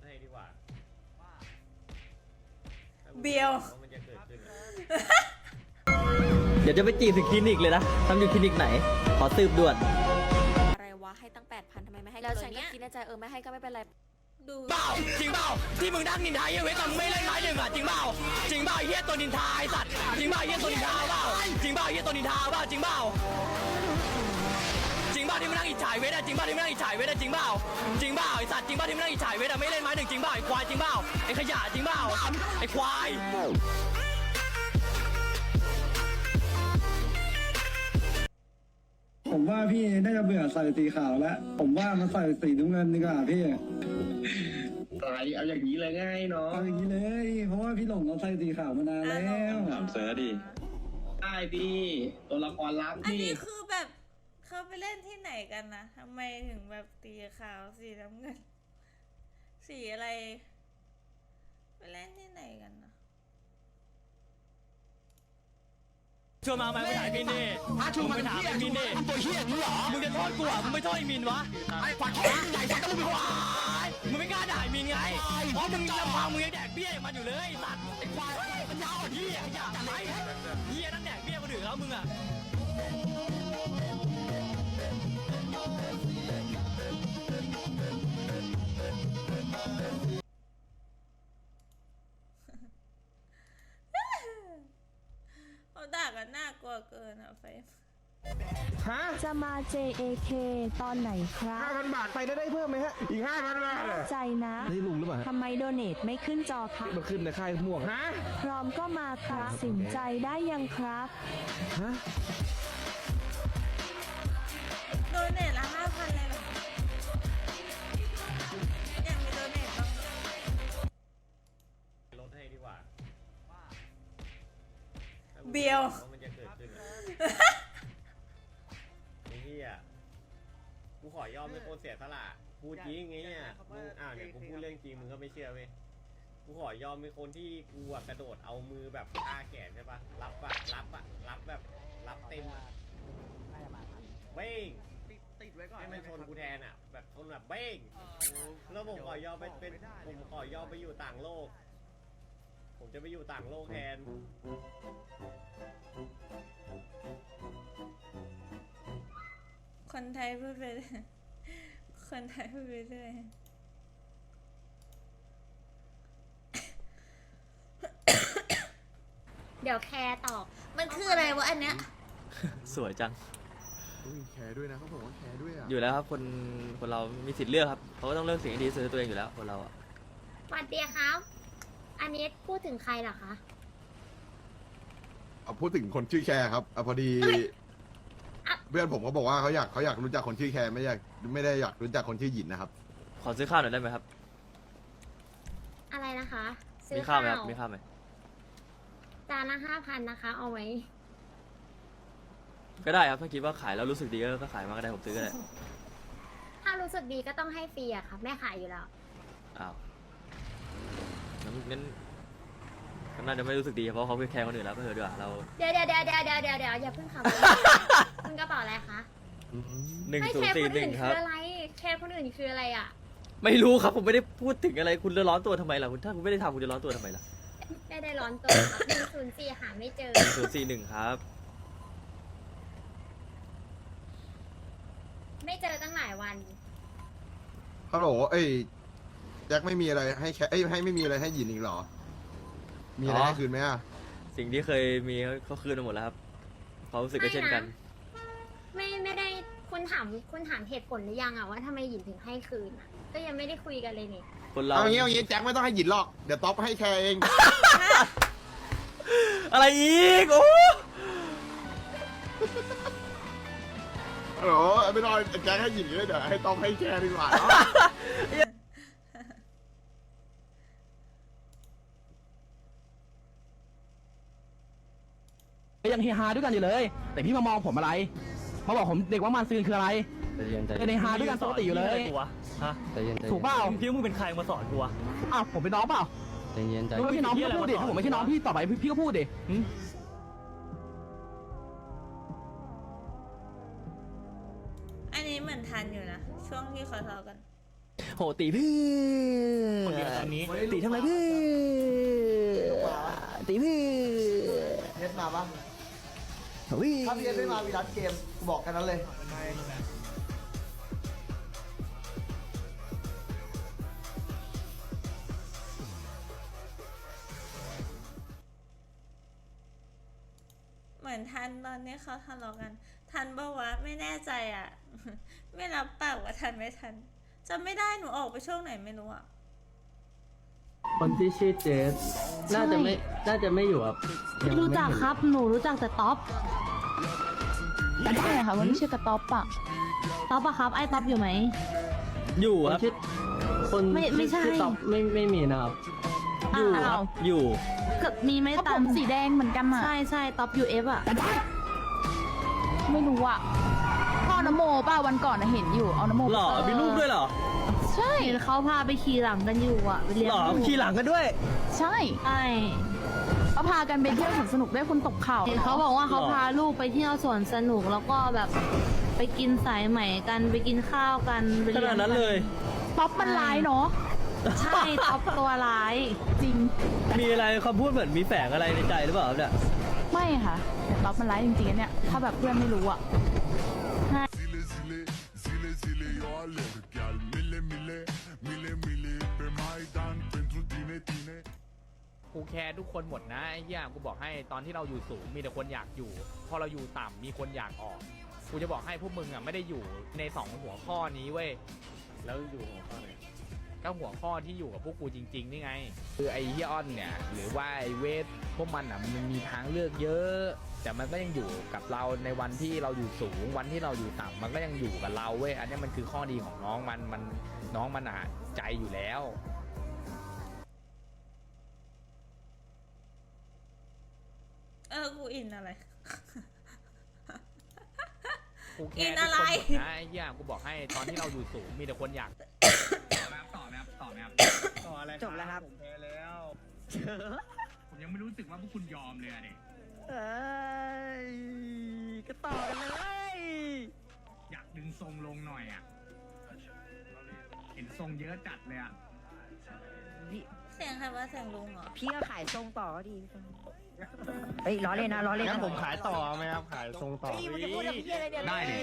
ถให้ดีกว่าเบียวว่ามันจะเกิดขึ้นอะเดี๋ยวจะไปจีบถึงคลินิกเลยนะทำอยู่คลินิกไหน ขอสืบด่วน อะไรวะให้ตั้งแปดพันทำไมไม่ให้แล้วฉันก็คิดในใจเออไม่ให้ก็ไม่เป็นไร ดู เปล่าจริงเปล่าที่มึงนั่งนินทาเหี้ยเว้ยตอนมึงไม่เล่นไม้หนึ่งอะจริงเปล่าจริงเปล่าไอ้เฮียตัวนินทาไอ้สัตว์จริงเปล่าไอ้เฮียตัวนินทาเปล่าจริงเปล่าไอ้เฮียตัวนินทาเปล่าจริงเปล่า จริงเปล่าที่มึงนั่งอิจฉาเวทอะจริงเปล่าที่มึงนั่งอิจฉาเวทอะจริงเปล่าจริงเปล่าไอ้สัตว์จริงเปล่าที่มึงนั่งอิจฉาเวทอะไม่เล่นไม้หนึ่งจริงเปล่าไอ้ควายจริงเปล่าไอ้ขยะจริงเปล่าไอ้ควายผมว่าพี่น่าจะเบื่อใส่สีขาวแล้ว ผมว่ามันใส่สีน้ำเงินดีกว่าพี่อะไรเอาอย่างนี้เลยง่ายเนาะเอาอย่างนี้เลย เพราะว่าพี่หลงเราใส่สีขาวมานานแล้วถามเสือดิได้พี่ตัวละครลับอันพี่ นี้คือแบบ เขาไปเล่นที่ไหนกันนะทำไมถึงแบบตีขาวสีน้ำเงิน สีอะไร ไปเล่นที่ไหนกันนะชวนมาไหมไปถ่ายมินดิถ้าชวนมาไปถามไอ้มินดิตัวเฮียมึงเหรอ มึงจะโทษกูอะมึงไม่โทษไอ้มินวะ ไอ้ฝักของใหญ่สักก็มึงควายมึงไม่กล้าด่าไอ้มินไง เพราะมึงลำพังมึงยังแดกเบี้ยมันอยู่เลยไอ้สัตว์ไอ้ควายมันยาวอะเฮียขยะไหมเฮียนั่นแดกเบี้ยคนอื่นแล้วมึงอะ นน่ากลัวเกินอะเฟมจะมา JAK ตอนไหนครับ5,000บาทไปได้ได้เพิ่มไหมฮะ อีก5,000บาทเลยใจนะนี่ลุงหรือเปล่าทำไมโดเนทไม่ขึ้นจอครับ มันขึ้นในค่ายม่วงฮะ พร้อมก็มาครับ สินใจได้ยังครับ ฮะ โดเนทละห้าพันเลยเหรอยังมีโดเนทบ้างลดให้ดีกว่าเบียว กูขอยอมเป็นคนเสียสละพูดจริงไงเนี่ยมึงอ้าวเนี่ยกูพูดเรื่องจริงมึงก็ไม่เชื่อเว้ยกูขอยอมเป็นคนที่กูอะกระโดดเอามือแบบท่าแขนใช่ปะรับอะรับอะรับแบบรับเต็มอะเบ้งให้มันชนกูแทนอะแบบชนแบบเบ้งแล้วผมขอยอมไปเป็นผมขอยอมไปอยู่ต่างโลก ผมจะไปอยู่ต่างโลกแทน คนไทยพูดไปเรื่อยคนไทยพูดไปเรื่อยเดี๋ยวแคร์ตอบ มันคืออะไรวะอันเนี้ย สวยจังแคร์ด้วยนะเขาบอกว่าแคร์ด้วยอะอยู่แล้วครับคนคนเรามีสิทธิ์เลือกครับเขาก็ต้องเลือกสิ่งที่ดีสุดให้ตัวเองอยู่แล้วคนเราอะสวัสดีครับ อันนี้พูดถึงใครเหรอคะ เอาพูดถึงคนชื่อแคร์ครับเอาพอดีอะ เพื่อนผมเขาบอกว่าเขาอยากเขาอยากรู้จักคนชื่อแคร์ไม่อยากไม่ได้อยากรู้จักคนชื่อหยินนะครับ ขอซื้อข้าวหน่อยได้ไหมครับ อะไรนะคะ ซื้มีอข้าข้าววไหมครับมีข้าวไหมจานละห้าพันนะคะ เอาไว้ ก็ได้ครับถ้าคิดว่าขายแล้วรู้สึกดีก็ก็ขายมาก็ได้ผมซื้อก็ได้ถ้ารู้สึกดีก็ต้องให้ฟรีอะค่ะแม่ขายอยู่แล้ว อ้าวงั้นงั้นก็น่าจะไม่รู้สึกดีเพราะเขาไปแคร์คนอื่นแล้วก็เถอะดีกว่าเรา เดี๋ยวเดี๋ยวเดี๋ยวเดี๋ยวเดี๋ยวเดี๋ยวเดี๋ยวอย่าเพิ่งขับ คุณกระเป๋าอะไรคะ หนึ่งไม่ศูนแคย์ร์สี่คนหนึ่อื่งนคคืรับ ออะไรแคร์คนอื่นคืออะไรอะไม่รู้ครับผมไม่ได้พูดถึงอะไรคุณจะร้อนตัวทำไมล่ะคุณถ้าคุณไม่ได้ทำคุณจะร้อนตัวทำไมล่ะไม่ได้ร้อนตัวครับหนึ่งศูนย์สี่หาไม่เจอ หนึ่งศูนย์สี่หนึ่งครับไม่เจอตั้งหลายวัน ฮัลโหลเอ้ยแจ็คไม่มีอะไรให้แคร์เอ้ยให้ไม่มีอะไรให้หยินอีกเหรอ มีอะไรอ๋อให้คืนไหมอะ สิ่งที่เคยมีเขาคืนมาหมดแล้วครับความรู้สึกก็เช่นกัน ไม่ ไม่ได้คุณถามคุณถามเหตุผลหรือยังอะว่าทำไมหยินถึงให้คืนอะก็ยังไม่ได้คุยกันเลยนี่คนเราเอางี้เอางี้แจ็คไม่ต้องให้หยินหรอก เดี๋ยวต๊อปให้แคร์เอง อะไรอีกโอ้ฮัลโหลไม่ต้องแจ็คให้หยินเลยเดี๋ยวให้ต๊อปให้แคร์ดีกว่าเนาะยังเฮฮาด้วยกันอยู่เลย แต่พี่มามองผมอะไร มาบอกผมเด็กว่ามันซืนคืออะไรในฮาด้วยกันปกติอยู่เลยฮะถูกเปล่า พี่มึงเป็นใครมาสอนกูวะ อ้าวผมเป็นน้องเปล่าใจเย็นใจถ้าพี่น้องพี่ก็พูดดิถ้าผมไม่ใช่น้องพี่ต่อไปพี่พี่ก็พูดดิหึอันนี้เหมือนทันอยู่นะ ช่วงที่เขาทะเลาะกัน โหตีเพื่อนวันนี้ ตีทำไมพี่ตีพี่เน็ตมาปะ ถ้าพี่เน็ตไม่มาวีรัดเกมบอกกันนั้นเลย เหมือนทันตอนนี้เขาทะเลาะกัน ทันปะวะไม่แน่ใจอะ ไม่รับปากว่าทันไม่ทันจำไม่ได้หนูออกไปช่วงไหนไม่รู้อะ คนที่ชื่อเจสน่าจะไม่ น่าจะไม่อยู่ครับยังรู้ไม่จักเห็นครับ หนูรู้จักแต่ท็อปใช่ค่ะวันนี้ชื่อกระต๊อปอะท็อปอะครับ ไอ้ท็อปอยู่ไหม อยู่คนครับ ชื่อคนไม่ไม่ใช่ ชื่อต๊อบไม่ไม่มีนะครับ อยู่คอ้ารัวบอยู่เกิดมีไหมตันสีแดงเหมือนกันอะใช่ใช่ท็อปยูเอฟอะไม่รู้อะพ่อนโมป่ะวันก่อนอะเห็นอยู่เอานโมหล่อมีรูปด้วยเหรอ ใช่เขาพาไปขี่หลังกันอยู่อะไปเรียนหล่อขี่หลังกันด้วย ใช่ใช่เขาพากันไปเที่ยวสวนสนุกด้วยคุณตกเข่าเขาบอกว่าเขาหรอพาลูกไปเที่ยวสวนสนุกแล้วก็แบบไปกินสายไหมกันไปกินข้าวกันไปขเลี้ยนางดนั้นเลย ป๊อปมันร้ายเนาะใช่ท็อปตัวร้าย จริง มีอะไรคำพูดเหมือนมีแฝงอะไรในใจหรือเปล่าครับเนี่ย ไม่ค่ะแต่ท็อปมันร้ายจริงๆอันเนี่ย ถ้าแบบเพื่อนไม่รู้อะ กูแคร์ทุกคนหมดนะไอ้เหี้ยกูบอกให้ตอนที่เราอยู่สูงมีแต่คนอยากอยู่ พอเราอยู่ต่ำมีคนอยากออก กูจะบอกให้พวกมึงอะไม่ได้อยู่ในสองหัวข้อนี้เว้ย แล้วอยู่ของข้อไหนก็หัวข้อที่อยู่กับพวกกูจริง ๆ นี่ไง คือไอ้เฮียออนเนี่ย หรือว่าไอ้เวทพวกมันอะมันมีทางเลือกเยอะ แต่มันก็ยังอยู่กับเราในวันที่เราอยู่สูง วันที่เราอยู่ต่ำมันก็ยังอยู่กับเราเว้ยอันเนี้ยมันคือข้อดีของน้องมันมันน้องมันอะใจอยู่แล้ว เออ กูอินอะไร กูแคอินร์ทุอะกไรคนหมดนะไอ้เหี้ยกูบอกให้ตอนที่เราอยู่สูงมีแต่คนอยากต่อไหมครับต่อไหมครับต่ออะไรจบแล้วครับ ผมแพ้แล้ว ผมยังไม่รู้สึกว่าพวกคุณยอมเลยอะเนี่ยเอ้ยก็ต่อกันเลยอยากดึงทรงลงหน่อยอะเห็นทรงเยอะจัดเลยอะเสียงใครว่าเสียงลุงเหรอ พี่ก็ขายทรงต่อก็ดี เฮ้ยล้อเล่นนะล้อเล่นงั้นะนผมขายต่อไหมครับ ขายทรงต่อ พี่มันจะพูดแบบพี่อะไรเนี่ยได้ดิ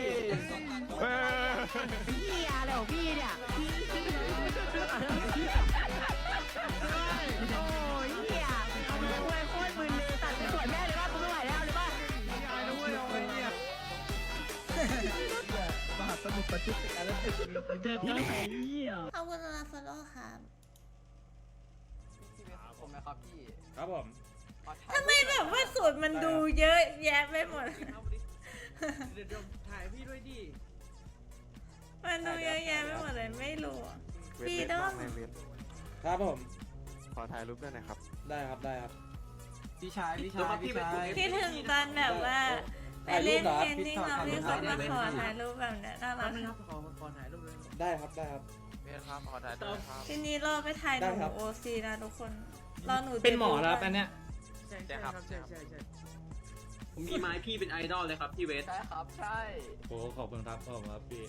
พี่อะไรของพี่เนี่ยพี่โอ้ยเหี้ยเอาไปคุยโคตรมึนเลยตัดไปสวยแม่เลยว่ากูไม่ไหวแล้วเลยป่ะขอบคุณสำหรับฟอลโล่ครับ ครับผม ทำไมแบบว่าสูตรมันดูเยอะแยะไปหมดเดี๋ยวถ่ายพี่ด้วยดิมันดูเยอะแยะไปหมดเลยไม่รู้อะพี่ต้องครับผมขอถ่ายรูปด้วยนะครับ ได้ครับได้ครับ พี่ชายพี่ชายพี่ชาย คิดถึงตอนแบบว่าไปเล่นเทนนิ่งเรามีคนมาขอถ่ายรูปแบบเนี้ยน่ารักขอขอถ่ายรูปเลยได้ครับได้ครับทีนี้รอไปถ่ายหได้นูครับโอซีนะทุกคนรอหนูเป็นหมอดแล้วบิวต์อันเนี้ย ใช่ครับใช่ใช่ใช่ผมมีไม้พี่เป็นไอดอลเลยครับพี่เวทใช่ครับใช่โอ้ขอบคุณครับขอบคุณครับพี่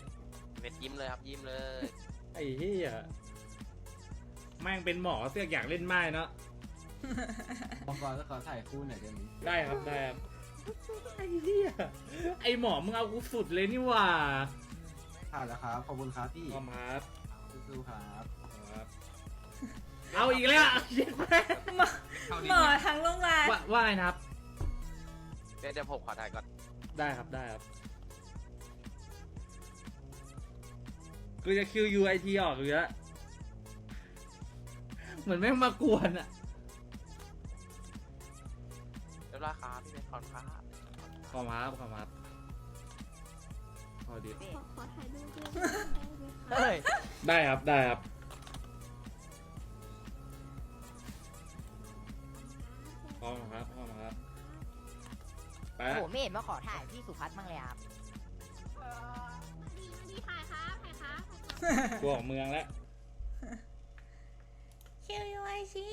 เม็ดยิ้มเลยครับยิ้มเลยไอ้เหี้ยแม่งเป็นหมอเสือกอยากเล่นไม้เนาะผมก่อนจะขอถ่ายคู่หน่อยได้ไหมได้ครับได้ครับไอ้เหี้ยไอ้หมอมึงเอากูสุดเลยนี่หว่าถ่ายแล้วครับขอบคุณครับพี่ขอบคุณครับสู้ๆครับครับ เอาอีกแล้วเหี้ยแม่งหมอหมอทั้งโรงพยาบาลว่าว่าไงนะครับ เดี๋ยวเดี๋ยวผมขอถ่ายก่อน ได้ครับได้ครับกูจะคิว UIT ออกอยู่แล้วเหมือนแม่งมากวนอะเดี๋ยวราคาพี่เป็นคอนค้าขอบคุณครับขอบคุณครับพอดีขอถ่ายรูปด้วยเฮ้ย ได้ครับได้ครับ โหไม่เห็นว่าขอถ่ายพี่สุพัฒน์บ้างเลยครับดีถ่ายครับถ่ายครับกลัวเมืองแล้วคิวยูไอชี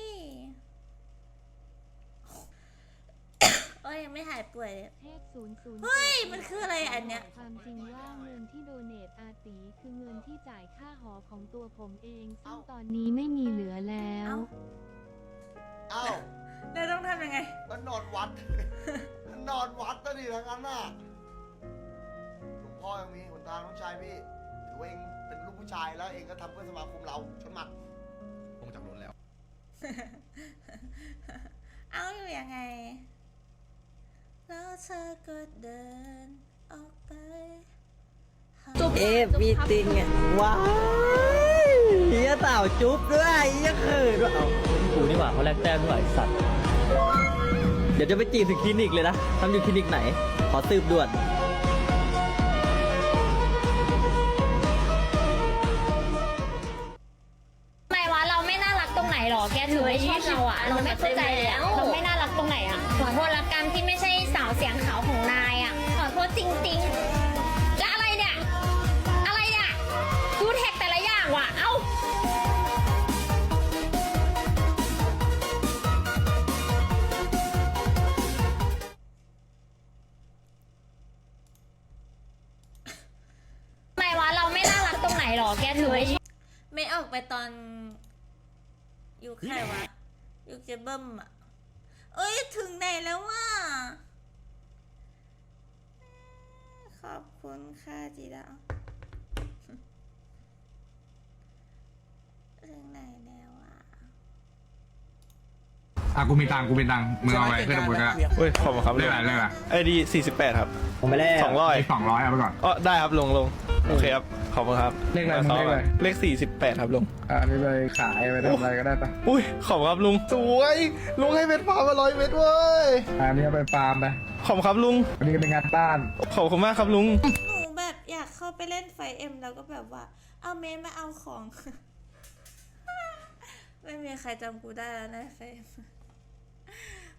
โอ้ยยังไม่หายป่วยเฮ้ยมันคืออะไรอันเนี้ย ความจริงว่าเงินที่โดเนตอาตีคือเงินที่จ่ายค่าหอของตัวผมเองซึ่งตอนนี้ไม่มีเหลือแล้ว เอ้าเราต้องทำยังไง ก็นอนวัด นอนวัดนะดิทั้งนั้นน่ะหลวงพ่อยังมีหนทางน้องชายพี่ถือว่าเองเป็นลูกผู้ชายแล้วเองก็ทำเพื่อสมาคมเราชนหมัดลงจากรถแล้ว เอาอยู่ยังไง แล้วเธอก็เดินออกไปเอฟมีติงอะว้ายเฮียเต่าจุ๊บด้วยเฮียเขินด้วยเอากูนี่หว่าเขาแลกแต้มด้วยไอ้สัตว์ เดี๋ยวจะไปจีบถึงคลินิกเลยนะทำอยู่คลินิกไหน ขอสืบด่วน ทำไมวะเราไม่น่ารักตรงไหนหรอ แกถือไม่ชอบเราอะเราไม่เข้าใจเลยอะเราไม่น่ารักตรงไหนอะขอโทษละกันที่ไม่ใช่สาวเสียงขาวของนายอะขอโทษจริงๆ และอะไรเนี่ย อะไรเนี่ย ดูแท็กแต่ละอย่างว่ะ คใครวะยุคเจเบิ้มอะ เอ้ย ถึงไหนแล้ววะขอบคุณค่ะจีดาถึงไหนแล้ว อะอะกูมีตังค์กูมีตังค์มึงเอาไว้เพื่อนบุญก็เฮ้ยขอบคุณครับเรื่องอะไรเรื่องอะไรไอดีสี่สิบแปดครับผมไม่ได้สองร้อยสองร้อยเอาไปก่อนอ๋อได้ครับลงลงโอเคครับขอบคุณครับเลขอะไรมึงเลขอะไร เลขสี่สิบแปดครับลุงอันนี้ไปขายไปทำอะไรก็ได้ปะอุ้ยขอบคุณครับลุงสวยลุงให้เม็ดฟาร์มมาร้อยเม็ดเว้ยอันนี้เอาไปฟาร์มไปขอบคุณครับลุงอันนี้ก็เป็นงานบ้านขอบคุณมากครับลุงหนูแบบอยากเข้าไปเล่นไฟเอ็มแล้วก็แบบว่า เอาเมนมาเอาของ ไม่มีใครจำกูได้แล้วนะไฟเอ็ม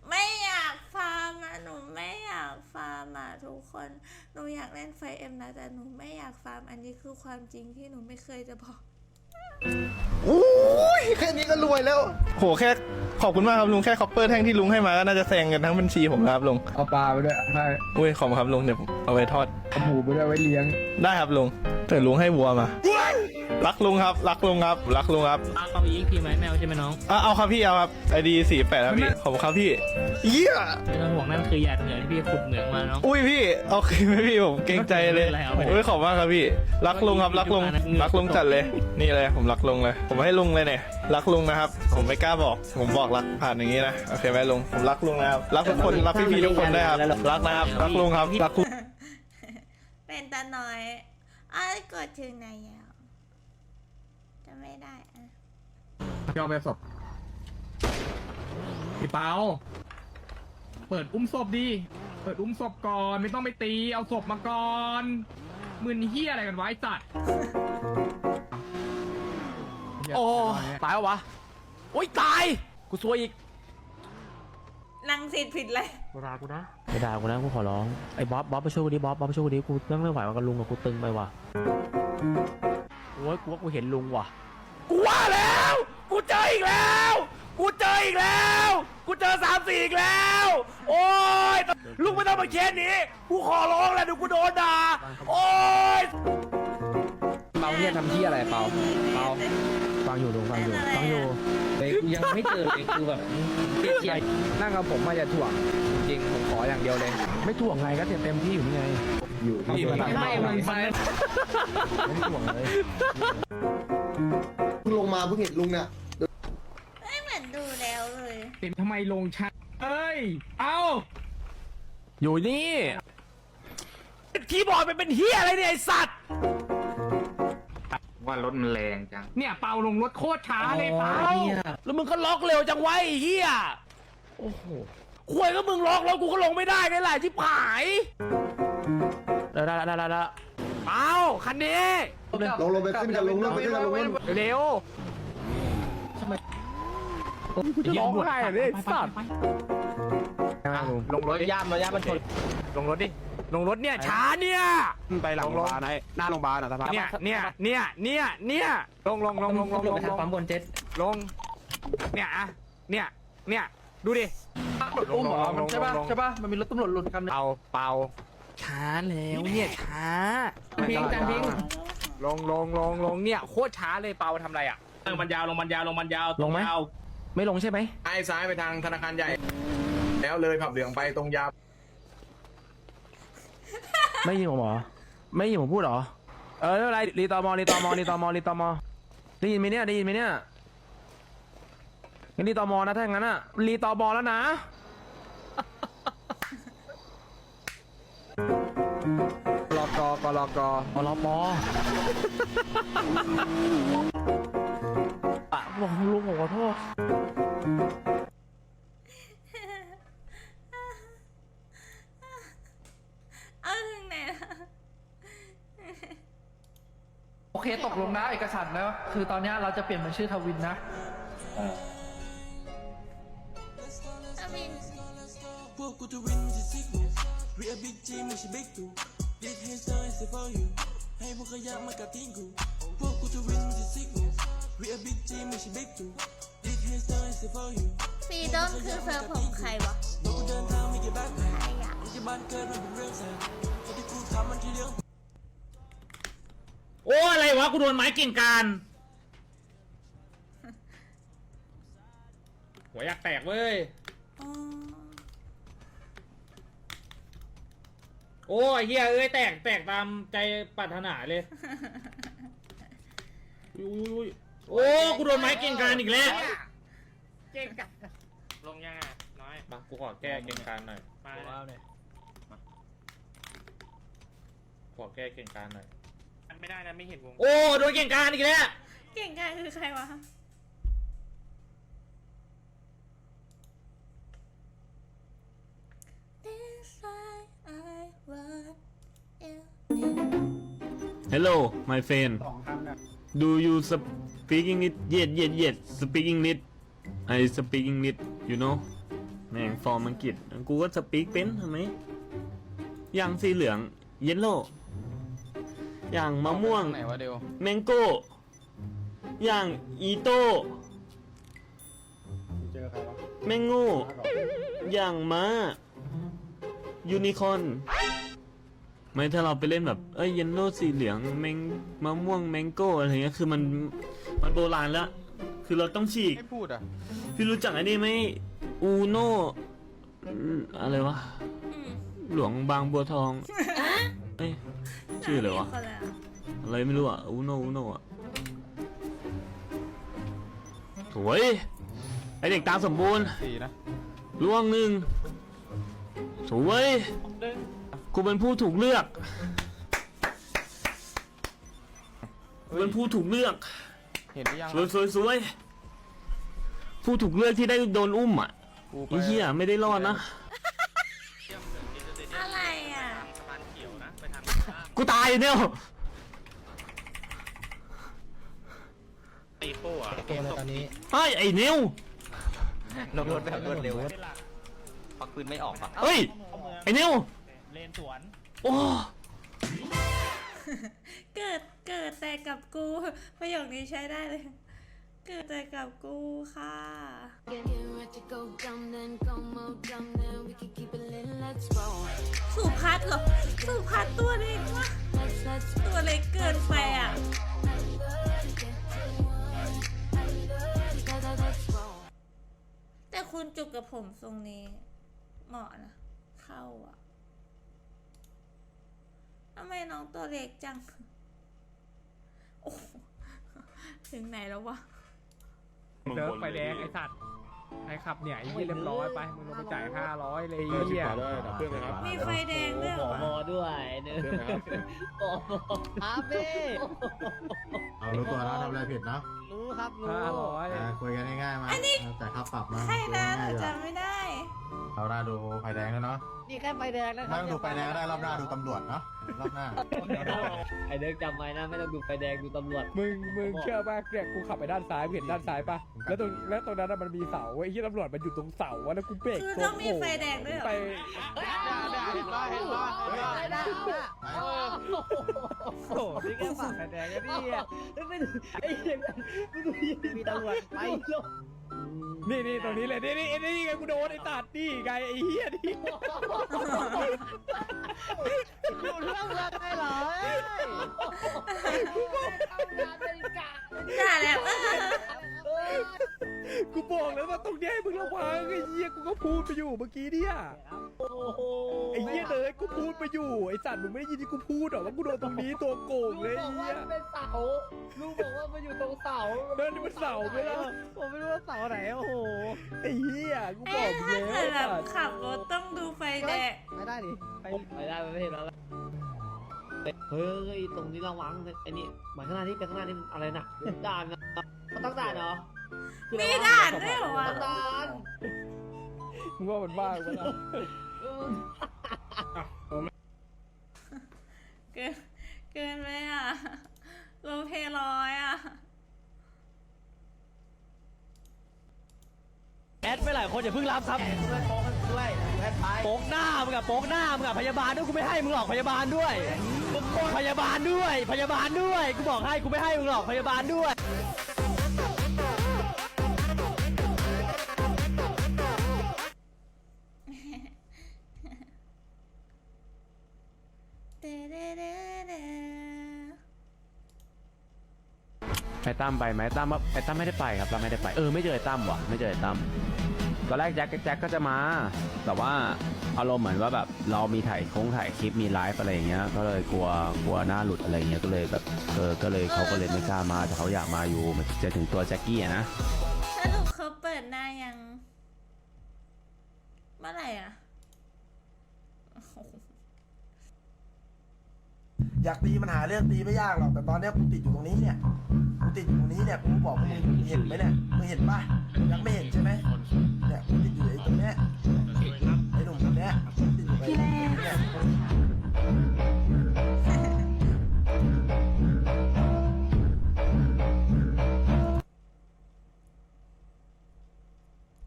ไม่อยากฟาร์มอะหนูไม่อยากฟาร์มอะทุกคน หนูอยากเล่นไฟเอ็มนะแต่หนูไม่อยากฟาร์มอันนี้คือความจริงที่หนูไม่เคยจะบอก อุ้ยแค่นี้ก็รวยแล้ว โหแค่ขอบคุณมากครับลุงแค่คอปเปอร์แท่งที่ลุงให้มาก็น่าจะแซงกันทั้งบัญชีผมแล้วครับลุงเอาปลาไปด้วยให้อุ้ยขอบคุณครับลุงเดี๋ยวผมเอาไปทอดเอาหมูไปด้วยไว้เลี้ยง ได้ครับลุงแต่ลุงให้วัวมา รักลุงครับ รักลุงครับ รักลุงครับเอาเอาอีกทีไหมแมวใช่ไหมน้องอะเอาครับพี่เอาครับไอดีสี่แปดครับพี่ขอบคุณครับพี่เยี่ยไม่ต้องห่วงนั่นคือหยาดเหงื่อที่พี่ขุดเหมืองมาน้อง อุ้ยพี่เอาคืนไหมพี่ผมเกรงใจเลยไม่เป็นไรเอาไปโอ้ยขอบมากครับพี่ รักลุงครับรักลุงรักลุงจัดเลย นี่เลยผมรักลุงเลย ผมให้ลุงเลยเนี่ยรักลุงนะครับ ผมไม่กล้าบอก ผมบอกรักผ่านอย่างนี้นะโอเคไหมลุงผมรักลุงนะครับรักทุกคนรักพี่ๆทุกคนได้วยครับรักนะครับรักลุงครับรักลุง เป็นตาน้อยอ้ายกดถึงไหนแล้วจะ ไม่ได้อะพี่เอาไปศพพี่เปาเปิดอุ้มศพดี เปิดอุ้มศพก่อนไม่ต้องไปตี เอาศพมาก่อนมึนเฮียอะไรกันวะไอ้สัตว์โอ้ตายแล้ววะ โอ้ยตาย กูซวยอีกนังสิทธิ์ผิดเลยไม่ด่ากูนะไม่ด่ากูนะกูขอร้อง ไอ้บ๊อบบ๊อบไปช่วยกูดิบ๊อบบ๊อบไปช่วยกูดิกูนั่งไม่ไหวว่ากับลุงกับกูตึงไปว่ะโอ้ยกูว่ากูเห็นลุงว่ะ กูว่าแล้ว กูเจออีกแล้ว กูเจออีกแล้ว กูเจอสามสี่อีกแล้ว โอ้ยลุงไม่ต้องมาเคสนี้ กูขอร้องแล้วเดี๋ยวกูโดนด่า โอ้ย เปาเนี่ยทำที่อะไรเปาเปาฟังอยู่ลุงฟังอยู่ฟังอยู่เด็กยังไม่เจอเลยคือแบบเทียนั่งกับผมมาจะถ่วงจริงๆผมขออย่างเดียวเลย ไม่ถ่วงไงก็เต็มเต็มที่อยู่นี่ไง อยู่ที่มันไม่มันมันไม่ถ่วงเลยเพิ่งลงมาเพิ่งเห็นลุงเนี่ยไม่เหมือนดูแล้วเลยเติดทำไมลงชัดเอ้ย เอาอยู่นี่คีย์บอร์ดมันเป็นเฮียอะไรเนี่ยไอสัตว์ ว่ารถมันแรงจัง เนี่ยเป่าลงรถโคตรช้าเลยเป่าแล้วมึงก็ล็อกเร็วจังไวะไอ้เฮียโอ้โหควยก็มึงล็อกแล้วกูก็ลงไม่ได้ไงล่ะที่ผายได้ได้ได้ได้ ได้เอาคันนี้ลงลงไปขึ้นกับลุงลงไปขึ้นกับลุงนู่นเร็วทำไมกูจะร้องไห้เลยไอ้สัตว์ลงรถย่ามมาย่ามมันชนลงรถดิลงรถเนี่ยช้าเนี่ยไปหลังโรงพยาบาลหน้าโรงพยาบาลอะสภาพเนี่ยเนี่ยเนี่ยเนี่ยเนี่ยลงลงลงลงลงลงลงปั๊มบนเจ็ตลงเนี่ยอะเนี่ยเนี่ยดูดิอุ้มหมอมันใช่ป่ะใช่ป่ะมันมีรถตำรวจหลุดคันนึงเป่าเป่า ช้าแล้วเนี่ยช้าพิงจันพิงลงลงลงลงเนี่ยโคตรช้าเลยเปาทำอะไรอะลงมันยาวลงมันยาวลงมันยาวลงไหม ยาวไม่ลงใช่ไหมไอ้ซ้ายไปทางธนาคารใหญ่แอแล้วเลยผับเหลืองไปตรงยาไม่ยินผมเหรอไม่ยินผมพูดเหรอเออไม่เป็นไรรีตอมอรีตอมอรีตอมอรีตอมอได้ยินไหมเนี่ยได้ยินไหมเนี่ยงั้นรีตอมอนะถ้าอย่างนั้นอะรีตอมอแล้วนะ รอกกรกอรปปะบอกลุงผมขอโทษเอาถึงไหนล่ะโอเคตกลงนะเอกสารแล้วคือตอนเนี้ยเราจะเปลี่ยนเป็นชื่อทวินนะทวิน พวกกูจะวินสิซิกกู We a big G ไม่ใช่บิ๊ก ตู Big hater is for you ให้พวกขยะมากับทิ้งกู พวกกูจะวินสิซิกกู We a big G ไม่ใช่บิ๊กตู Big hater is for you ฟรีดอมคือเซิร์ฟของใครวะพวกกูเดินทางไม่เก็บแบ็คใครอะไม่ใช่บ้านเกิดมันเป็นเรื่องแสนสิ่งที่กูทำมันคือเรื่อง โอ้อะไรวะกูโดนไม้เก่งการหัวอยากแตกเว้ยอ๋อ โอ้ยเฮียเอ้ยแตกแตกตามใจปรารถนาเลยอุ้ยอุ้ยโอ้กูโดนไม้เก่งการอีกแล้วเก่งกันลงยังอะน้อยมากูขอแก้เก่งการหน่อยมาเลยขอแก้เก่งการหน่อยไม่ได้นะไม่เห็นวงโอ้โดนเก่งการอีกแล้วเก่งกายคือใครวะ my friend Do you speak English Yes yes yes speak English I speak English you know แม่งฟอร์มอังกฤษ กูก็สปีกเป็นทำไมอย่างสีเหลืองเยลโล่อย่างมะม่วง ไหนวะเดียวแมงโก้ อย่างอีโต้เจอใครวะแมงโง่อย่างม้า ยูนิคอร์น ไม่ถ้าเราไปเล่นแบบเอ้ยเยนโล่สีเหลืองแมงมะม่วงแมงโก้อะไรเงี้ยคือมันมันโบราณแล้ว คือเราต้องฉีกไม่พูดอะพี่รู้จักไอ้นี่ไหมอูโน่อะไรวะอืมหลวงบางบัวทองเอ้ยชื่ออะไรวะคนละอะไรไม่รู้อะอูโนอูโนอะสวยไอเด็กตาสมบูรณ์สี่นะล่วงหนึ่งสวย กูเป็นผู้ถูกเลือกกูเป็นผู้ถูกเลือก เห็นหรือยังสวยสวยสวยผู้ถูกเลือกที่ได้โดนอุ้มอะกูไปไอ้เหี้ยไม่ได้รอดนะ อะไรอะ กูตายอยู่เนี่ยตีโป้อะเกมเลยตอนนี้ไอ้ยไอ้นิวลงรถแบบรวดเร็วเฮ้ย ไอ้นิว เลนสวน โอ้ เกิดเกิดแต่กับกู ประโยคนี้ใช้ได้เลย เกิดแต่กับกูค่ะสุพัฒน์เหรอสุพัฒน์ตัวเล็กมากตัวเล็กเกินไปอะแต่คุณจุกกับผมทรงนี้ เหมาะนะ เข้าอะ ทำไมน้องตัวเล็กจัง โอ้โหถึงไหนแล้ววะเดินไฟแดงไอ้สัตว์ไอ้ขับเนี่ยไอ้ยี่เรียบร้อยไป มึงลงไปจ่ายห้าร้อยเลยไอ้เหี้ยมีไฟแดงด้วยเหรอวะด้วยเนอะอาเบ้เอารู้ตัวแล้วทำอะไรผิดเนาะรู้ครับรู้ห้าร้อยคุยกันง่ายๆมาแต่ค่าปรับมาใครนะหนูจำไม่ได้เราได้ดูไฟแดงแล้วเนาะนี่แค่ไฟแดงนะคไม่รับต้องดูไฟแดงก็ได้รอบหน้าดูตำรวจเนาะรอบหน้า ไอเด็กจำไว้นะไม่ต้องดูไฟแดงดูตำรวจ มึงมึงเชื่อป่ะเนี่ยกูขับไปด้านซ้ายมึงเห็นด้านซ้ายป่ะแล้วตรงแล้วตรงนั้นนะมันมีเสาไอ้ที่ตำรวจมันอยู่ตรงเสาอะแล้วกูเบรกคือตัวต้องมีไฟแดงด้วยเหรอ ไปโอ้นี่แค่ฝั่งไฟแดงนะพี่ไม่ดูไอ้เหี้ยไม่ดูมีตำรวจไป นี่นี่ตรงนี้เลยนี่นี่นี่ไงกูโดนไอ้ตัดนี่ไงไอ้เหี้ยนี่ดูเรื่องอะไรเหรอด่าแล้วเออกูบอกแล้วว่าตรงเนี้ยให้มึงระวังไอ้เหี้ยกูก็พูดไปอยู่เมื่อกี้เนี่ยโอ้โหไอ้เหี้ยเลยกูพูดไปอยู่ไอ้สัตว์มึงไม่ได้ยินที่กูพูดหรอว่ากูโดนตรงนี้ตัวโกงเลยลุไอ้งบอกว่าเหี้ย มันเป็นเสาลุงบอกว่ามันอยู่ตรงเสาเดินนี่มันเสาไหมล่ะ ผมไม่รู้ว่าเสาไหนโอ้โหไอ้เหี้ยกูบเอ๊ะอกถ้าแล้เกิดแบบวขับรถต้องดูไฟแดงไม่ได้ดิไปไม่ได้ไม่เห็นแล้วเฮ้ยตรงนี้ระวังไอ้นี่หมายข้างหน้านี่เป็นข้างหน้านี่มันอะไรน่ะด่านนะเขาตั้งด่านเหรอมีด่านด้วยเหรอวะตั้งด่านมึงว่ามันบ้าปะล่ะเกินเกินไหมอะโลเพร้อยอะ แอดไปหลายคนอย่าเพิ่งรับครับโป๊กหน้ามึงอะโป๊กหน้ามึงอะพยาบาลด้วยกูไม่ให้มึงหรอกพยาบาลด้วย พยาบาลด้วย พยาบาลด้วยกูบอกให้กูไม่ให้มึงหรอกพยาบาลด้วย ไอ้ตั้มไปไหมตั้มว่าไอ้ตั้มไม่ได้ไปครับตั้มไม่ได้ไปเออไม่เจอไอ้ตั้มว่ะไม่เจอไอ้ตั้มตอนแรกแจ็คแจ็คก็จะมา แต่ว่าอารมณ์เหมือนว่าแบบเรามีถ่ายโค้งถ่ายคลิปมีไลฟ์อะไรอย่างเงี้ยก็เลยกลัวกลัวหน้าหลุดอะไรอย่างเงี้ยก็เลยแบบเออก็เลยเขาก็เลยไม่กล้ามาแต่เขาอยากมาอยู่มันจะถึงตัวแจ็คกี้อะนะสรุปเขาเปิดหน้ายัง เมื่อไหร่อะอยากตีมันหาเรื่องตีไม่ยากหรอกแต่ตอนเนี้ยกูติดอยู่ตรงนี้เนี่ยกู ติดอยู่ตรงนี้เนี่ยกูบอกมึงเห็นไหมเนี่ยมึงเห็นปะยังไม่เห็นใช่ไหมเนี่ยกูติดอยู่ไอ้ตรงเนี้ยไอ้หนุ่มคนเนี้ยติดอยู่ไอ้ตรงเนี้ย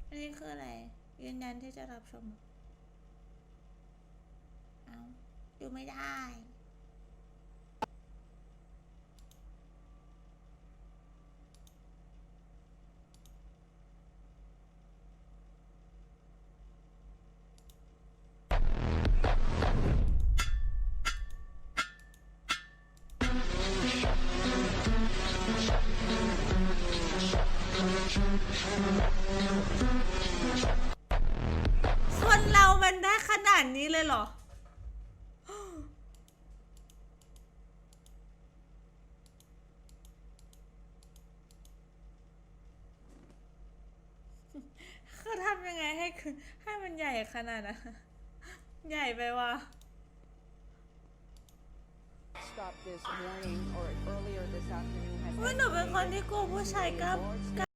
อันนี้คืออะไร ยืนยันที่จะรับชม เอาดูไม่ได้ คนเรามันได้ขนาดนี้เลยเหรอ เขาทำยังไงให้คือให้มันใหญ่ขนาดนั้นใหญ่ไปว่ะ Stop this morning or earlier this afternoon has ว่าหนูเป็นคนที่กลัวผู้ชายกล้าม